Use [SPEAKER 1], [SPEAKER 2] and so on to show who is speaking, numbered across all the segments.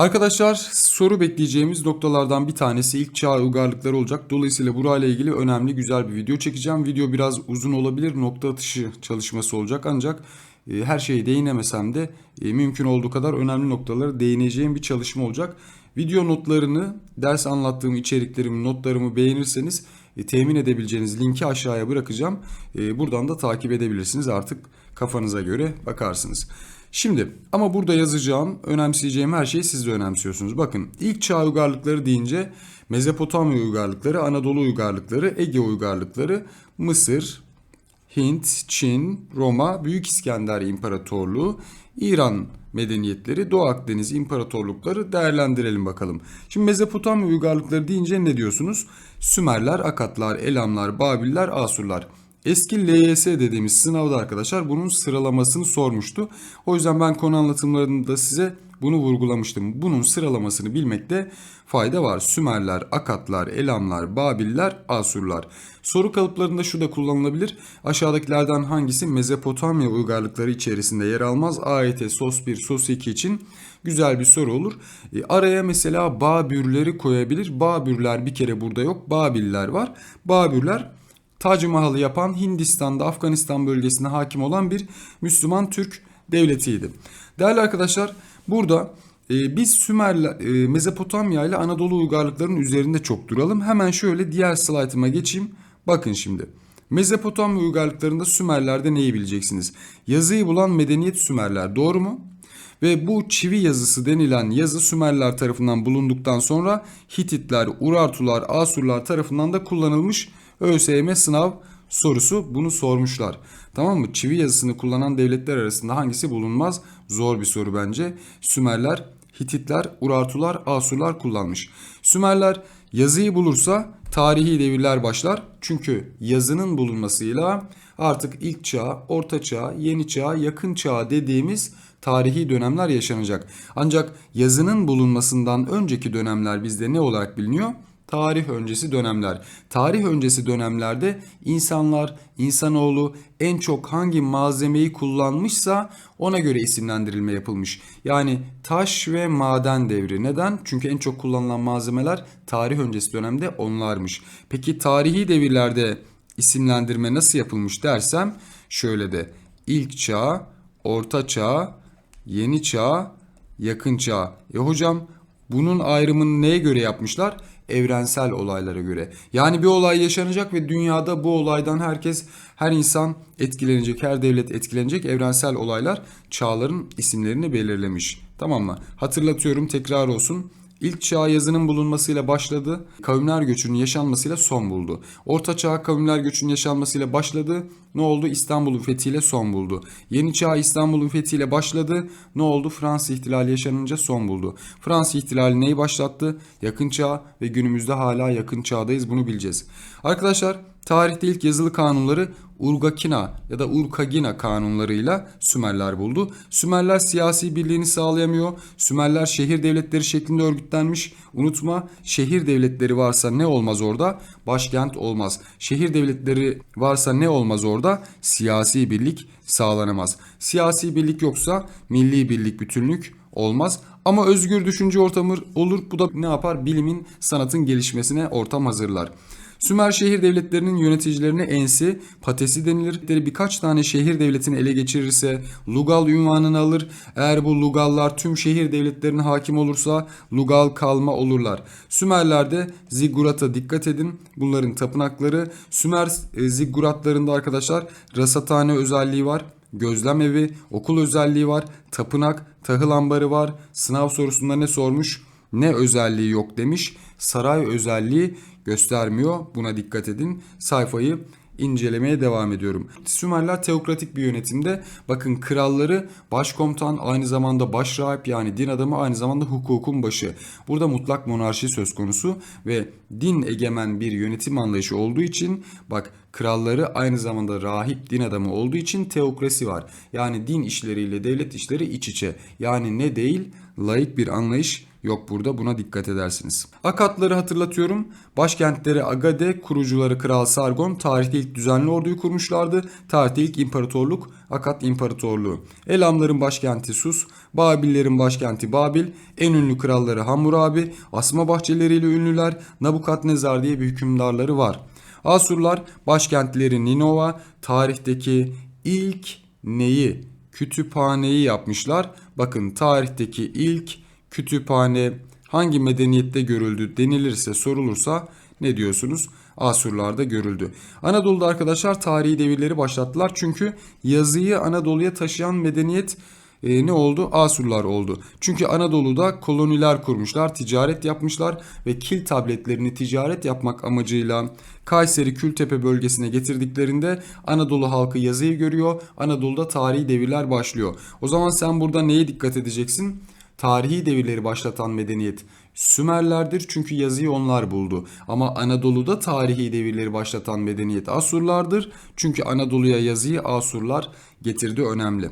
[SPEAKER 1] Arkadaşlar soru bekleyeceğimiz noktalardan bir tanesi ilk çağ uygarlıkları olacak. Dolayısıyla burayla ilgili önemli güzel bir video çekeceğim. Video biraz uzun olabilir. Nokta atışı çalışması olacak ancak e, her şeye değinemesem de e, mümkün olduğu kadar önemli noktalara değineceğim bir çalışma olacak. Video notlarını, ders anlattığım içeriklerimi, notlarımı beğenirseniz e, temin edebileceğiniz linki aşağıya bırakacağım. Buradan da takip edebilirsiniz artık kafanıza göre bakarsınız. Şimdi ama burada yazacağım, önemseyeceğim her şeyi siz de önemsiyorsunuz. Bakın ilk çağ uygarlıkları deyince Mezopotamya uygarlıkları, Anadolu uygarlıkları, Ege uygarlıkları, Mısır, Hint, Çin, Roma, Büyük İskender İmparatorluğu, İran medeniyetleri, Doğu Akdeniz imparatorlukları değerlendirelim bakalım. Şimdi Mezopotamya uygarlıkları deyince ne diyorsunuz? Sümerler, Akatlar, Elamlar, Babiller, Asurlar. Eski LYS dediğimiz sınavda arkadaşlar bunun sıralamasını sormuştu. O yüzden ben konu anlatımlarında size bunu vurgulamıştım. Bunun sıralamasını bilmekte fayda var. Sümerler, Akatlar, Elamlar, Babiller, Asurlar. Soru kalıplarında şu da kullanılabilir. Aşağıdakilerden hangisi Mezopotamya uygarlıkları içerisinde yer almaz? AYT SOS 1, SOS 2 için güzel bir soru olur. E, araya mesela Babürleri koyabilir. Babürler bir kere burada yok. Babiller var. Babürler Tac Mahal'ı yapan Hindistan'da Afganistan bölgesine hakim olan bir Müslüman Türk devletiydi. Değerli arkadaşlar burada e, biz Sümerler, e, Mezopotamya ile Anadolu uygarlıklarının üzerinde çok duralım. Hemen şöyle diğer slaytıma geçeyim. Bakın şimdi. Mezopotamya uygarlıklarında Sümerler'de neyi bileceksiniz? Yazıyı bulan medeniyet Sümerler doğru mu? Ve bu çivi yazısı denilen yazı Sümerler tarafından bulunduktan sonra Hititler, Urartular, Asurlar tarafından da kullanılmış ÖSYM sınav sorusu bunu sormuşlar. Tamam mı? Çivi yazısını kullanan devletler arasında hangisi bulunmaz? Zor bir soru bence. Sümerler, Hititler, Urartular, Asurlar kullanmış. Sümerler yazıyı bulursa tarihi devirler başlar. Çünkü yazının bulunmasıyla artık ilk çağ, orta çağ, yeni çağ, yakın çağ dediğimiz tarihi dönemler yaşanacak. Ancak yazının bulunmasından önceki dönemler bizde ne olarak biliniyor? Tarih öncesi dönemler. Tarih öncesi dönemlerde insanlar, insanoğlu en çok hangi malzemeyi kullanmışsa ona göre isimlendirilme yapılmış. Yani taş ve maden devri. Neden? Çünkü en çok kullanılan malzemeler tarih öncesi dönemde onlarmış. Peki tarihi devirlerde isimlendirme nasıl yapılmış dersem şöyle de ilk çağ, orta çağ, yeni çağ, yakın çağ. E hocam bunun ayrımını neye göre yapmışlar? Evrensel olaylara göre. Yani bir olay yaşanacak ve dünyada bu olaydan herkes, her insan etkilenecek, her devlet etkilenecek evrensel olaylar çağların isimlerini belirlemiş. Tamam mı? Hatırlatıyorum tekrar olsun. İlk çağ yazının bulunmasıyla başladı. Kavimler göçünün yaşanmasıyla son buldu. Orta çağ kavimler göçünün yaşanmasıyla başladı. Ne oldu? İstanbul'un fethiyle son buldu. Yeni çağ İstanbul'un fethiyle başladı. Ne oldu? Fransız ihtilali yaşanınca son buldu. Fransız ihtilali neyi başlattı? Yakın çağ ve günümüzde hala yakın çağdayız. Bunu bileceğiz. Arkadaşlar tarihte ilk yazılı kanunları Urgakina ya da Urkagina kanunlarıyla Sümerler buldu. Sümerler siyasi birliğini sağlayamıyor. Sümerler şehir devletleri şeklinde örgütlenmiş. Unutma şehir devletleri varsa ne olmaz orada? Başkent olmaz. Şehir devletleri varsa ne olmaz orada? Siyasi birlik sağlanamaz. Siyasi birlik yoksa milli birlik bütünlük olmaz. Ama özgür düşünce ortamı olur. Bu da ne yapar? Bilimin, sanatın gelişmesine ortam hazırlar. Sümer şehir devletlerinin yöneticilerine ensi, patesi denilir. Birkaç tane şehir devletini ele geçirirse Lugal ünvanını alır. Eğer bu Lugallar tüm şehir devletlerine hakim olursa Lugal kalma olurlar. Sümerlerde ziggurata dikkat edin. Bunların tapınakları. Sümer e, zigguratlarında arkadaşlar rasathane özelliği var gözlem evi, okul özelliği var, tapınak, tahıl ambarı var. Sınav sorusunda ne sormuş? Ne özelliği yok demiş. Saray özelliği göstermiyor. Buna dikkat edin. Sayfayı incelemeye devam ediyorum. Sümerler teokratik bir yönetimde. Bakın kralları başkomutan aynı zamanda başrahip yani din adamı aynı zamanda hukukun başı. Burada mutlak monarşi söz konusu ve din egemen bir yönetim anlayışı olduğu için bak kralları aynı zamanda rahip din adamı olduğu için teokrasi var. Yani din işleriyle devlet işleri iç içe. Yani ne değil laik bir anlayış yok burada buna dikkat edersiniz. Akatları hatırlatıyorum. Başkentleri Agade, kurucuları Kral Sargon tarihte ilk düzenli orduyu kurmuşlardı. Tarihte ilk imparatorluk Akat İmparatorluğu. Elamların başkenti Sus, Babillerin başkenti Babil, en ünlü kralları Hammurabi, asma bahçeleriyle ünlüler, Nabukadnezar diye bir hükümdarları var. Asurlar başkentleri Ninova, tarihteki ilk neyi? Kütüphaneyi yapmışlar. Bakın tarihteki ilk kütüphane hangi medeniyette görüldü denilirse sorulursa ne diyorsunuz? Asurlarda görüldü. Anadolu'da arkadaşlar tarihi devirleri başlattılar. Çünkü yazıyı Anadolu'ya taşıyan medeniyet e, ne oldu? Asurlar oldu. Çünkü Anadolu'da koloniler kurmuşlar, ticaret yapmışlar ve kil tabletlerini ticaret yapmak amacıyla Kayseri Kültepe bölgesine getirdiklerinde Anadolu halkı yazıyı görüyor. Anadolu'da tarihi devirler başlıyor. O zaman sen burada neye dikkat edeceksin? Tarihi devirleri başlatan medeniyet Sümerlerdir çünkü yazıyı onlar buldu. Ama Anadolu'da tarihi devirleri başlatan medeniyet Asurlardır. Çünkü Anadolu'ya yazıyı Asurlar getirdi önemli.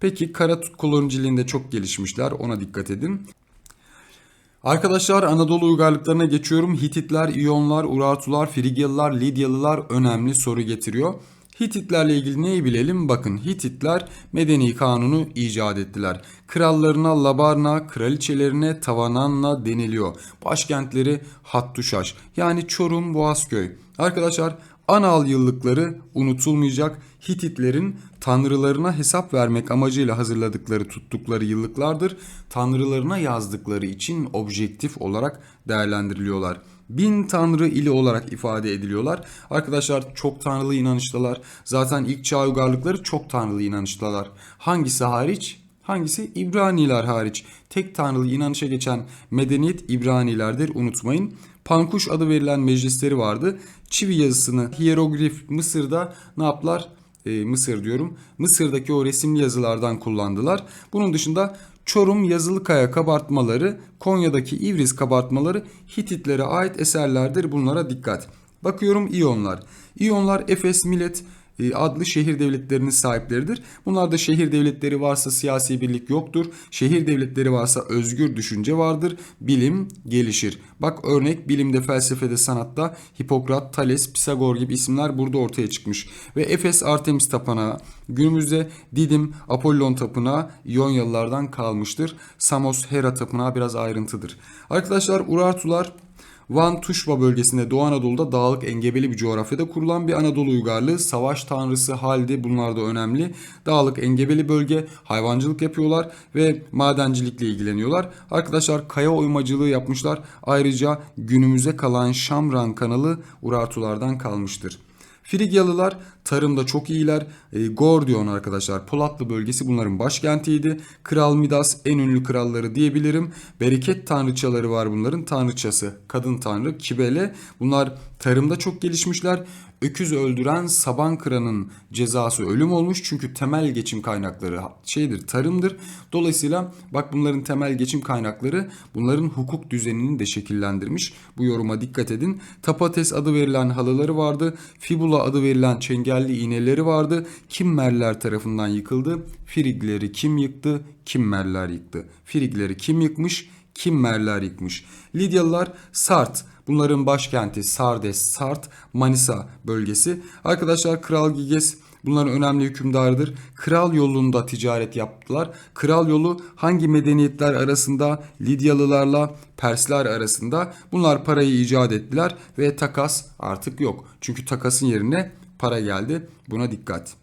[SPEAKER 1] Peki kara koloniciliğinde çok gelişmişler ona dikkat edin. Arkadaşlar Anadolu uygarlıklarına geçiyorum. Hititler, İyonlar, Urartular, Frigyalılar, Lidyalılar önemli soru getiriyor. Hititlerle ilgili neyi bilelim? Bakın Hititler medeni kanunu icat ettiler. Krallarına Labarna, kraliçelerine Tavananna deniliyor. Başkentleri Hattuşaş yani Çorum, Boğazköy. Arkadaşlar Anal yıllıkları unutulmayacak Hititlerin tanrılarına hesap vermek amacıyla hazırladıkları tuttukları yıllıklardır. Tanrılarına yazdıkları için objektif olarak değerlendiriliyorlar. Bin tanrı ili olarak ifade ediliyorlar. Arkadaşlar çok tanrılı inanıştalar. Zaten ilk çağ uygarlıkları çok tanrılı inanıştalar. Hangisi hariç? Hangisi? İbraniler hariç. Tek tanrılı inanışa geçen medeniyet İbranilerdir unutmayın. Pankuş adı verilen meclisleri vardı. Çivi yazısını hieroglif Mısır'da ne yaptılar? Ee, Mısır diyorum. Mısır'daki o resimli yazılardan kullandılar. Bunun dışında Çorum Yazılıkaya kabartmaları, Konya'daki İvriz kabartmaları Hititlere ait eserlerdir. Bunlara dikkat. Bakıyorum İyonlar. İyonlar Efes, Milet, adlı şehir devletlerinin sahipleridir. Bunlarda şehir devletleri varsa siyasi birlik yoktur. Şehir devletleri varsa özgür düşünce vardır. Bilim gelişir. Bak örnek bilimde, felsefede, sanatta Hipokrat, Thales, Pisagor gibi isimler burada ortaya çıkmış. Ve Efes Artemis Tapınağı günümüzde Didim, Apollon Tapınağı İonyalılardan kalmıştır. Samos, Hera Tapınağı biraz ayrıntıdır. Arkadaşlar Urartular Van Tuşba bölgesinde Doğu Anadolu'da dağlık engebeli bir coğrafyada kurulan bir Anadolu uygarlığı. Savaş tanrısı Haldi bunlar da önemli. Dağlık engebeli bölge hayvancılık yapıyorlar ve madencilikle ilgileniyorlar. Arkadaşlar kaya oymacılığı yapmışlar. Ayrıca günümüze kalan Şamran kanalı Urartulardan kalmıştır. Frigyalılar tarımda çok iyiler. E, Gordion arkadaşlar Polatlı bölgesi bunların başkentiydi. Kral Midas en ünlü kralları diyebilirim. Bereket tanrıçaları var bunların. Tanrıçası kadın tanrı Kibele. Bunlar tarımda çok gelişmişler. Öküz öldüren saban kıranın cezası ölüm olmuş. Çünkü temel geçim kaynakları şeydir tarımdır. Dolayısıyla bak bunların temel geçim kaynakları bunların hukuk düzenini de şekillendirmiş. Bu yoruma dikkat edin. Tapates adı verilen halıları vardı. Fibula adı verilen çengelli iğneleri vardı. Kimmerler tarafından yıkıldı. Frigleri kim yıktı? Kimmerler yıktı. Frigleri kim yıkmış? Kimmerler yıkmış. Lidyalılar Sart başkenti Sardes, Sart, Manisa bölgesi. Arkadaşlar Kral Giges bunların önemli hükümdarıdır. Kral yolunda ticaret yaptılar. Kral yolu hangi medeniyetler arasında? Lidyalılarla Persler arasında. Bunlar parayı icat ettiler ve takas artık yok. Çünkü takasın yerine para geldi. Buna dikkat.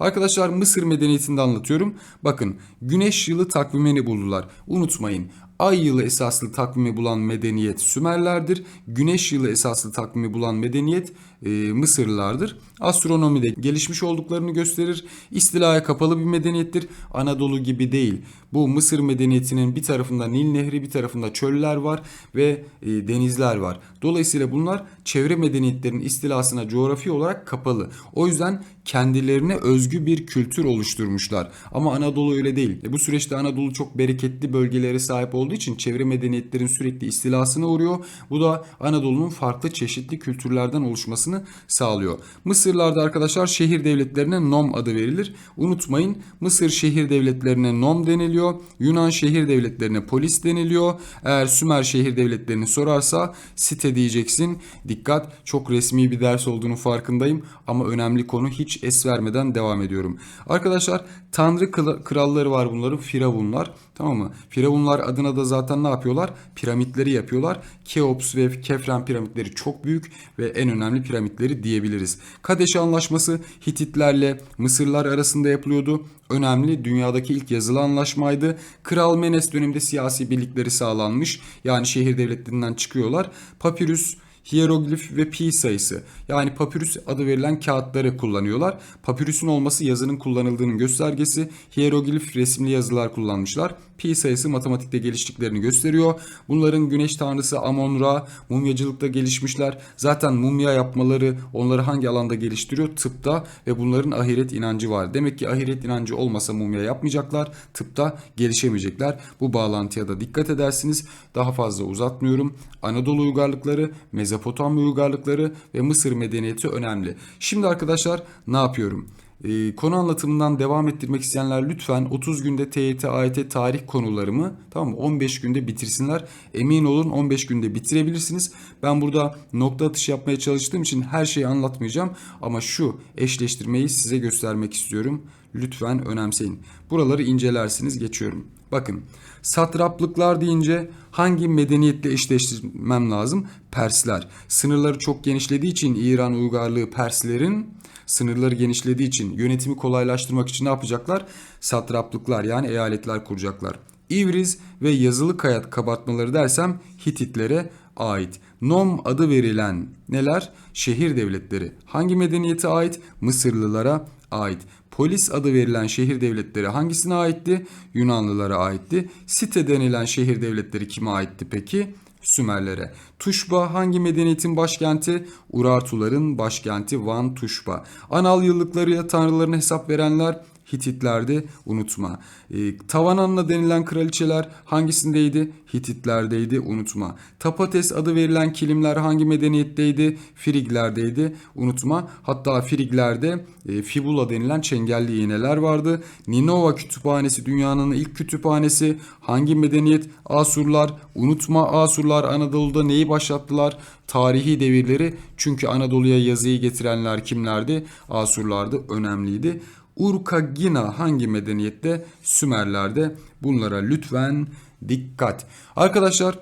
[SPEAKER 1] Arkadaşlar Mısır medeniyetinde anlatıyorum. Bakın güneş yılı takvimini buldular. Unutmayın ay yılı esaslı takvimi bulan medeniyet Sümerlerdir. Güneş yılı esaslı takvimi bulan medeniyet e, Mısırlılardır. Astronomide gelişmiş olduklarını gösterir. İstilaya kapalı bir medeniyettir. Anadolu gibi değil. Bu Mısır medeniyetinin bir tarafında Nil Nehri bir tarafında çöller var ve e, denizler var. Dolayısıyla bunlar çevre medeniyetlerin istilasına coğrafi olarak kapalı. O yüzden kendilerine özgü bir kültür oluşturmuşlar. Ama Anadolu öyle değil. E, bu süreçte Anadolu çok bereketli bölgelere sahip olduğu için çevre medeniyetlerin sürekli istilasına uğruyor. Bu da Anadolu'nun farklı çeşitli kültürlerden oluşmasını olmasını sağlıyor. Mısırlarda arkadaşlar şehir devletlerine nom adı verilir. Unutmayın Mısır şehir devletlerine nom deniliyor. Yunan şehir devletlerine polis deniliyor. Eğer Sümer şehir devletlerini sorarsa site diyeceksin. Dikkat çok resmi bir ders olduğunu farkındayım ama önemli konu hiç es vermeden devam ediyorum. Arkadaşlar tanrı kralları var bunların firavunlar tamam mı? Firavunlar adına da zaten ne yapıyorlar? Piramitleri yapıyorlar. Keops ve Kefren piramitleri çok büyük ve en önemli piramitleri diyebiliriz. Kadeş Anlaşması Hititlerle Mısırlar arasında yapılıyordu. Önemli dünyadaki ilk yazılı anlaşmaydı. Kral Menes döneminde siyasi birlikleri sağlanmış. Yani şehir devletlerinden çıkıyorlar. Papyrus hieroglif ve pi sayısı yani papyrus adı verilen kağıtları kullanıyorlar. Papyrus'un olması yazının kullanıldığının göstergesi. Hieroglif resimli yazılar kullanmışlar. Pi sayısı matematikte geliştiklerini gösteriyor. Bunların güneş tanrısı Amon-Ra mumyacılıkta gelişmişler. Zaten mumya yapmaları onları hangi alanda geliştiriyor? Tıpta ve bunların ahiret inancı var. Demek ki ahiret inancı olmasa mumya yapmayacaklar. Tıpta gelişemeyecekler. Bu bağlantıya da dikkat edersiniz. Daha fazla uzatmıyorum. Anadolu uygarlıkları, Mezopotamya uygarlıkları ve Mısır medeniyeti önemli. Şimdi arkadaşlar ne yapıyorum? Ee, konu anlatımından devam ettirmek isteyenler lütfen 30 günde TYT, AYT tarih konularımı tamam mı 15 günde bitirsinler. Emin olun 15 günde bitirebilirsiniz. Ben burada nokta atışı yapmaya çalıştığım için her şeyi anlatmayacağım ama şu eşleştirmeyi size göstermek istiyorum. Lütfen önemseyin. Buraları incelersiniz geçiyorum. Bakın satraplıklar deyince hangi medeniyetle eşleştirmem lazım? Persler. Sınırları çok genişlediği için İran uygarlığı Perslerin sınırları genişlediği için yönetimi kolaylaştırmak için ne yapacaklar? Satraplıklar yani eyaletler kuracaklar. İvriz ve yazılı kayıt kabartmaları dersem Hititlere ait. Nom adı verilen neler? Şehir devletleri. Hangi medeniyete ait? Mısırlılara ait. Polis adı verilen şehir devletleri hangisine aitti? Yunanlılara aitti. Site denilen şehir devletleri kime aitti peki? Sümerlere. Tuşba hangi medeniyetin başkenti? Urartuların başkenti Van Tuşba. Anal yıllıklarıyla tanrılarına hesap verenler Hititlerdi unutma. E, Tavananna denilen kraliçeler hangisindeydi? Hititlerdeydi unutma. Tapates adı verilen kilimler hangi medeniyetteydi? Friglerdeydi unutma. Hatta Friglerde e, fibula denilen çengelli iğneler vardı. Ninova kütüphanesi dünyanın ilk kütüphanesi. Hangi medeniyet? Asurlar. Unutma Asurlar Anadolu'da neyi başlattılar? Tarihi devirleri. Çünkü Anadolu'ya yazıyı getirenler kimlerdi? Asurlardı. Önemliydi. Urkagina hangi medeniyette? Sümerler'de. Bunlara lütfen dikkat. Arkadaşlar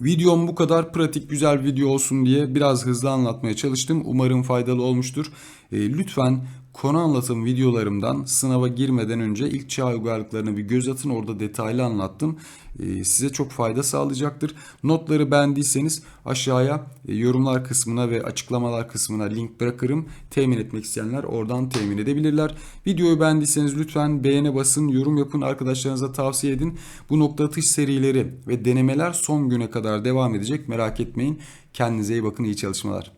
[SPEAKER 1] videom bu kadar pratik güzel video olsun diye biraz hızlı anlatmaya çalıştım. Umarım faydalı olmuştur. E, lütfen konu anlatım videolarımdan sınava girmeden önce ilk çağ uygarlıklarına bir göz atın. Orada detaylı anlattım. E, size çok fayda sağlayacaktır. Notları beğendiyseniz aşağıya e, yorumlar kısmına ve açıklamalar kısmına link bırakırım. Temin etmek isteyenler oradan temin edebilirler. Videoyu beğendiyseniz lütfen beğene basın, yorum yapın, arkadaşlarınıza tavsiye edin. Bu nokta atış serileri ve denemeler son güne kadar devam edecek. Merak etmeyin. Kendinize iyi bakın, iyi çalışmalar.